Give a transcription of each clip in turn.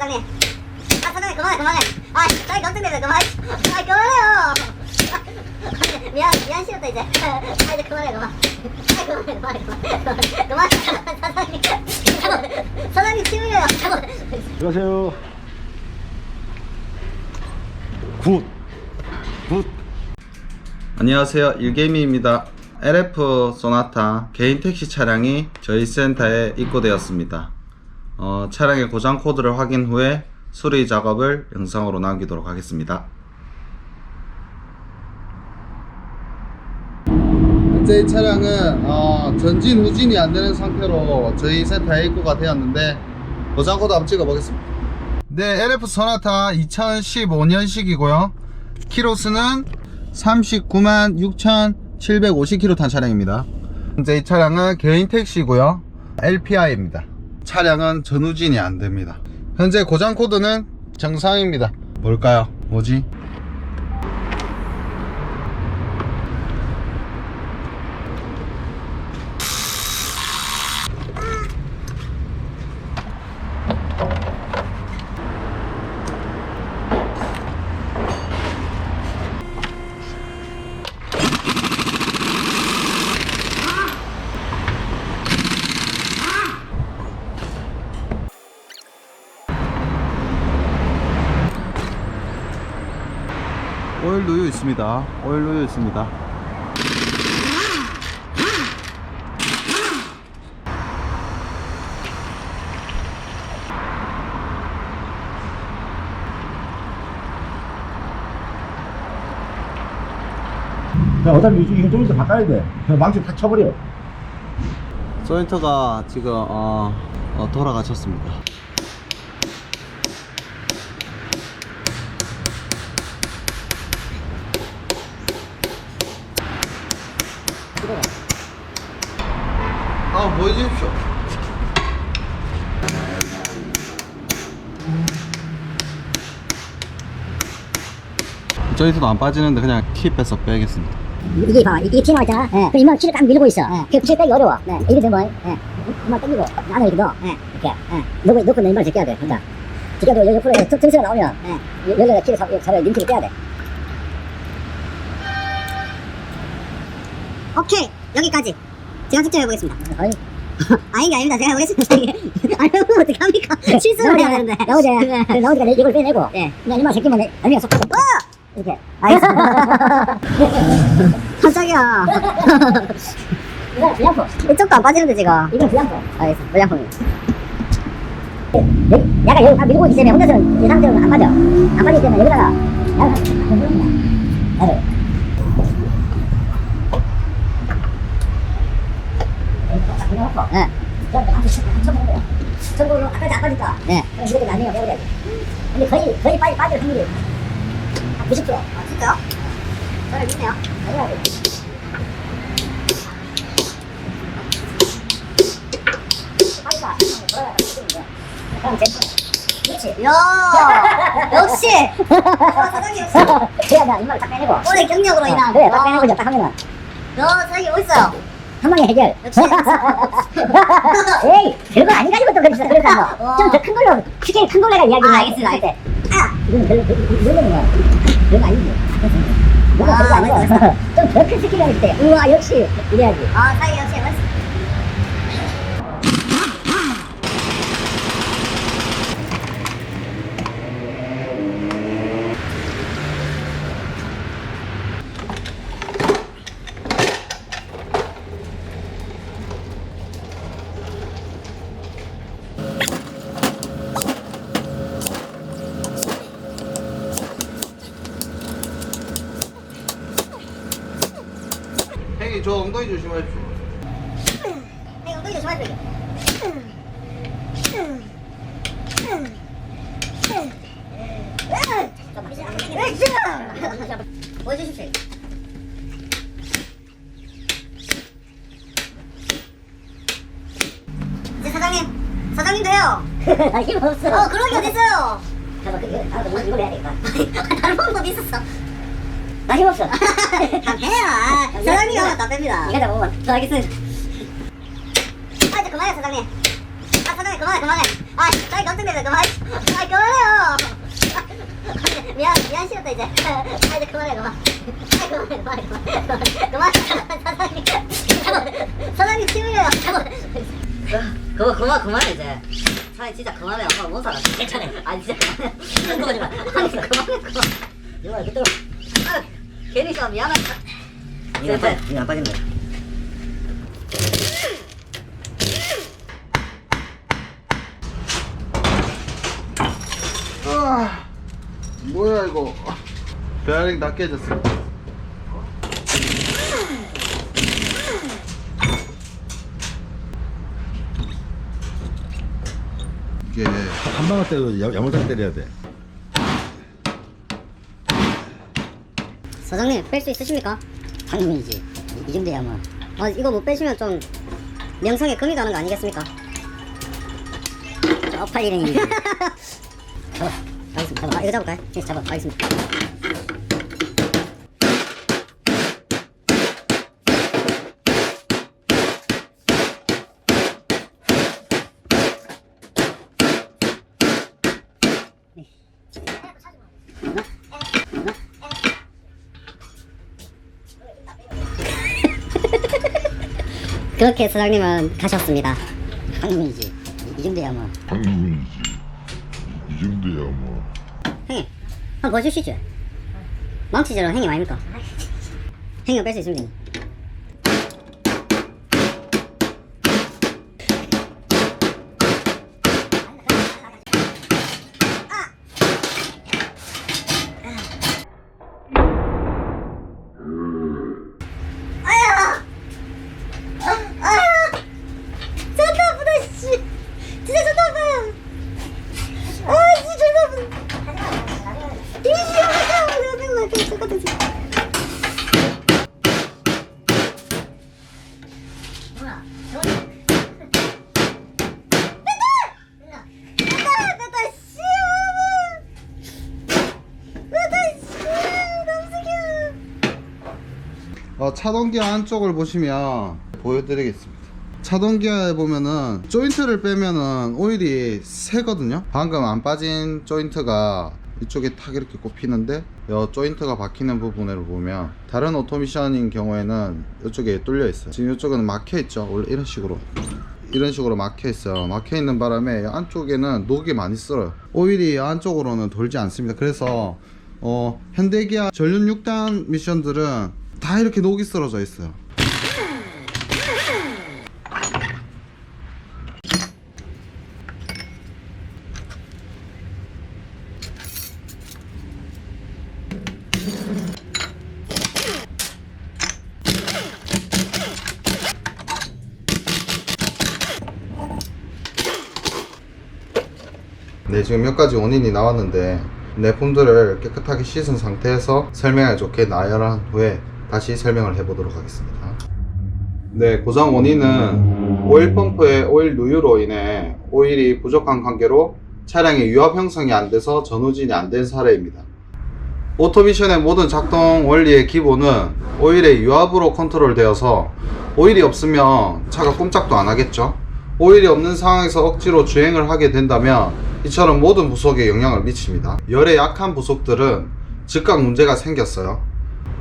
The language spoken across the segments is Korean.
사장님. 아 사장님 그만해 그만해. 아 사장님 걱정되네 그만. 아 그만해요. 아, 미안 미안 싫었다 이제. 아 이제 그만해 그만. 아 그만해 그만해 그만. 그만 사장님. 사장님 치우려요. 안녕하세요. 굿. 굿. 안녕하세요. 일개미입니다. LF 소나타 개인 택시 차량이 저희 센터에 입고되었습니다. 어, 차량의 고장 코드를 확인 후에 수리 작업을 영상으로 남기도록 하겠습니다. 현재 이 차량은 어, 전진 후진이 안 되는 상태로 저희 센터에 입고가 되었는데 고장 코드 한번 찍어 보겠습니다. 네, LF 소나타 2015년식이고요. 키로수는 39만 6,750km 탄 차량입니다. 현재 이 차량은 개인 택시고요. LPI입니다. 차량은 전후진이 안 됩니다. 현재 고장 코드는 정상입니다. 뭘까요? 뭐지? 오일 누유 있습니다. 오일 누유 있습니다. 야, 어차피 이거 좀 있어 바꿔야 돼. 그냥 망치 다 쳐버려. 소인터가 지금 어, 어, 돌아가셨습니다. 아 보여주십시오. 저희도 안 빠지는데 그냥 키 빼서 빼겠습니다. 이게 봐봐 이게 튀어나와 있잖아 그 이만 키를 딱 밀고 있어. 그 키를 빼기 어려워. 이게 좀 뭐, 이만 당기고 안에 이렇게 넣어. 이렇게. 넣고 넣고 내 이만 제껴야 돼. 혼자 제껴도 여기 옆으로 등- 등수가 나오면 여기다 키를 잡- 잡아야 림키를 빼야 돼. 오케이. 여기까지. 제가 직접 해보겠습니다. 아니. 아니 게 아닙니다. 제가 해보겠습니다. 아니 그럼 어떻게 합니까? 실수를 해야 되는데. 나오지 나오니까 이걸 빼내고 그냥 이만 제끼면 언니가 쏙 이렇게 알겠습니다 깜짝이야. 이거 불량품. 이쪽도 안 빠지는데 지금. 이건 불량품. 알겠어. 불량품이. 네, 약간 여기 다 밀고 있기 때문에 혼자서는 이 상태로는 안 빠져. 안 빠지기 때문에 여기다가 약간 네. 네. 전부 아까지 안 빠질까? 네. 그럼 이렇게 나중에 빼버려야 돼. 근데 거의, 거의 빠질, 빠질 확률이 한 90%. 아, 진짜요? 저를 믿네요. 해야 돼. 빨리가 돌아가다 죽는데. 그럼 제 그렇지. 야 역시. 사장님 역시. 그래야 나 이마를 딱 빼내고. 오늘 경력으로 인한. 그래, 딱 빼내고 이제 딱 하면은. 야 사장님 어딨어요? 한 방에 해결. 역시. 에이, 별거 아닌 가지고 또 그랬어. 뭐. 좀더 큰 걸로, 크게 큰 걸로 내가 이야기를 아, 알겠습니다. 아! 이건 별로, 별로는 거야. 별거 아니지. 뭐가 별거 아니고. 좀더 큰 스킬이 있을 때. 우와, 역시. 이래야지. 아, 사장님 역시. 형님 저 엉덩이 조심하십시오. 네, 엉덩이 조심하세요. 보여주십시오. 이제 사장님, 사장님 돼요. 힘 없어. 어, 그런 게 어딨어요. 잠깐, 그, 아, 뭐 이걸 해야 되겠다. 다른 방법 있었어. 없어. 다 해요. 사장님이 하면 다 뺍니다. 이거. 저 알겠어요. 아, 이제 그만해, 사장님. 아, 사장님, 그만해 그만해. 아 사장님 걱정되면 그만해 아 그만해요. 미안 미안 싫었다 이제. 아 이제 그만해 그만. 아 그만해 그만해 그만해 그만. 사장님. 사장님 치우려요. 그거 그만 그만해 이제. 사장님 진짜 그만해. 엄마 못 살아 괜찮아 아니 진짜 그만해. 그만해 그만 정말 그때 아 괜히 좀 미안하다. 이거 안 빠진 이거 안 빠진 거야 아, 뭐야 이거? 베어링 다 깨졌어. 이게 한 방울 때도 야- 야물딱 때려야 돼. 사장님 뺄 수 있으십니까? 당연이지 이, 이 정도야 뭐 아, 이거 못 빼시면 좀 명성에 금이 가는 거 아니겠습니까? 쪽팔리는 잡아 알겠습니다 잡아 아, 이거 잡을까요? 네 잡아 알겠습니다 그렇게 사장님은 가셨습니다 당연이지 이, 이 정도야 뭐 당연이지. 이 정도야 뭐. 형님 한번 보여주시죠 망치질은 형님 아닙니까? 형님 뺄수 있습니다 존나 아프다 씨 진짜 존나 아파요 아 진짜 존나 아프다 이씨 아파 내가 내가 똑같아 진짜 어, 차동기어 안쪽을 보시면 보여드리겠습니다. 차동기어에 보면은 조인트를 빼면은 오일이 새거든요. 방금 안 빠진 조인트가 이쪽에 탁 이렇게 꼽히는데 이 조인트가 박히는 부분을 보면 다른 오토미션인 경우에는 이쪽에 뚫려 있어요. 지금 이쪽은 막혀 있죠. 원래 이런 식으로 이런 식으로 막혀 있어요. 막혀 있는 바람에 이 안쪽에는 녹이 많이 쓸어요. 오일이 안쪽으로는 돌지 않습니다. 그래서 어, 현대기아 전륜 6단 미션들은 다 이렇게 녹이 쓰러져 있어요. 네, 지금 몇 가지 원인이 나왔는데 내품들을 깨끗하게 씻은 상태에서 설명에 좋게 나열한 후에 다시 설명을 해보도록 하겠습니다. 네, 고장 원인은 오일 펌프의 오일 누유로 인해 오일이 부족한 관계로 차량의 유압 형성이 안 돼서 전후진이 안 된 사례입니다. 오토미션의 모든 작동 원리의 기본은 오일의 유압으로 컨트롤되어서 오일이 없으면 차가 꼼짝도 안 하겠죠. 오일이 없는 상황에서 억지로 주행을 하게 된다면 이처럼 모든 부속에 영향을 미칩니다. 열에 약한 부속들은 즉각 문제가 생겼어요.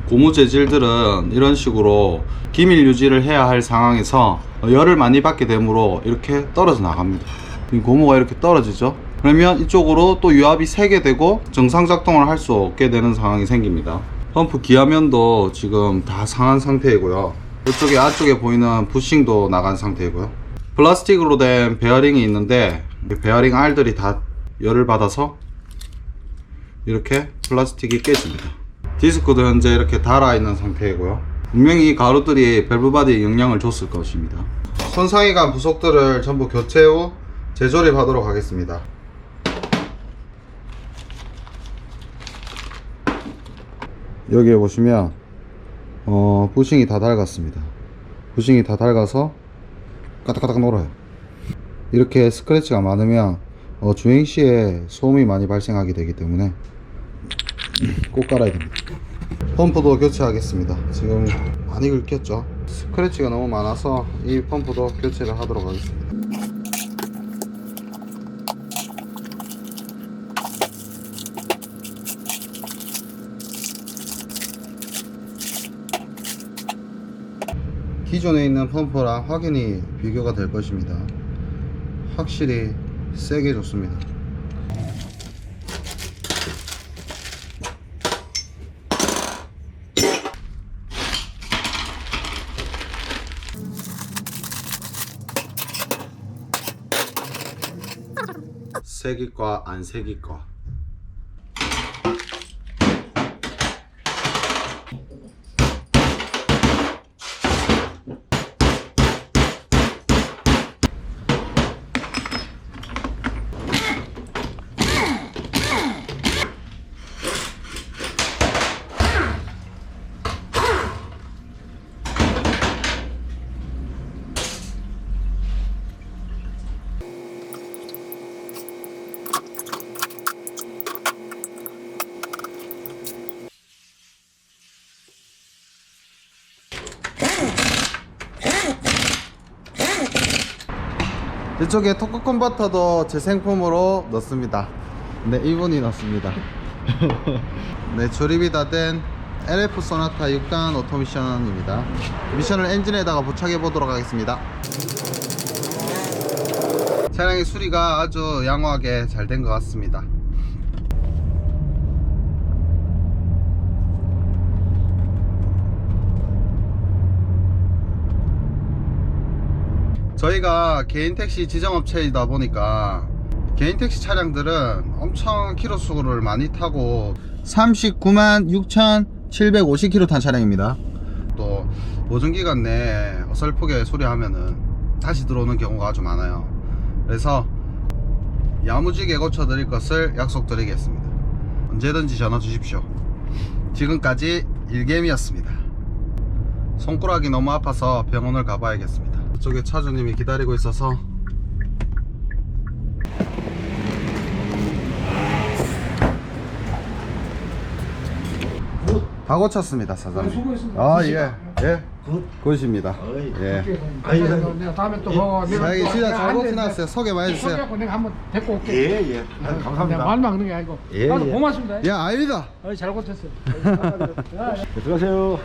고무 재질들은 이런 식으로 기밀 유지를 해야 할 상황에서 열을 많이 받게 되므로 이렇게 떨어져 나갑니다. 이 고무가 이렇게 떨어지죠. 그러면 이쪽으로 또 유압이 세게 되고 정상 작동을 할 수 없게 되는 상황이 생깁니다. 펌프 기화면도 지금 다 상한 상태이고요. 이쪽에 안쪽에 보이는 부싱도 나간 상태이고요. 플라스틱으로 된 베어링이 있는데 이 베어링 알들이 다 열을 받아서 이렇게 플라스틱이 깨집니다. 디스크도 현재 이렇게 달아 있는 상태이고요. 분명히 이 가루들이 밸브 바디에 영향을 줬을 것입니다. 손상이 간 부속들을 전부 교체 후 재조립하도록 하겠습니다. 여기에 보시면 어, 부싱이 다 닳았습니다. 부싱이 다 닳아서 까딱까딱 놀아요. 이렇게 스크래치가 많으면 어, 주행 시에 소음이 많이 발생하게 되기 때문에 꼭 깔아야 됩니다. 펌프도 교체하겠습니다. 지금 많이 긁혔죠. 스크래치가 너무 많아서 이 펌프도 교체를 하도록 하겠습니다. 기존에 있는 펌프랑 확연히 비교가 될 것입니다. 확실히 세게 좋습니다. 세기과 안 세기과 이쪽에 토크 컨버터도 재생품으로 넣습니다. 네, 이분이 넣습니다. 네, 조립이 다 된 LF 소나타 6단 오토미션입니다. 미션을 엔진에다가 부착해 보도록 하겠습니다. 차량의 수리가 아주 양호하게 잘 된 것 같습니다. 저희가 개인 택시 지정업체이다 보니까 개인 택시 차량들은 엄청 키로수를 많이 타고 39만 6,750km 탄 차량입니다. 또 보증기간 내에 어설프게 수리하면은 다시 들어오는 경우가 아주 많아요. 그래서 야무지게 고쳐 드릴 것을 약속드리겠습니다. 언제든지 전화 주십시오. 지금까지 일겜이었습니다. 손가락이 너무 아파서 병원을 가봐야겠습니다. 그쪽에 차주님이 기다리고 있어서 다 고쳤습니다, 사장님. 아, 예. 예. 굿입니다. 예. 내가 다음에 또 뭐, 내가 사장님 또 진짜 잘안 고쳐놨어요. 소개 많이 해주세요. 소개하고 내가 한번 데리고 올게. 예, 예. 내가 감사합니다. 말만 하는 게 아니고. 예, 나도 예. 고맙습니다. 예, 아닙니다. 어이, 잘 고쳤어. 들어가세요.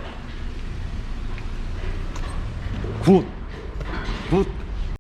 굿. 굿.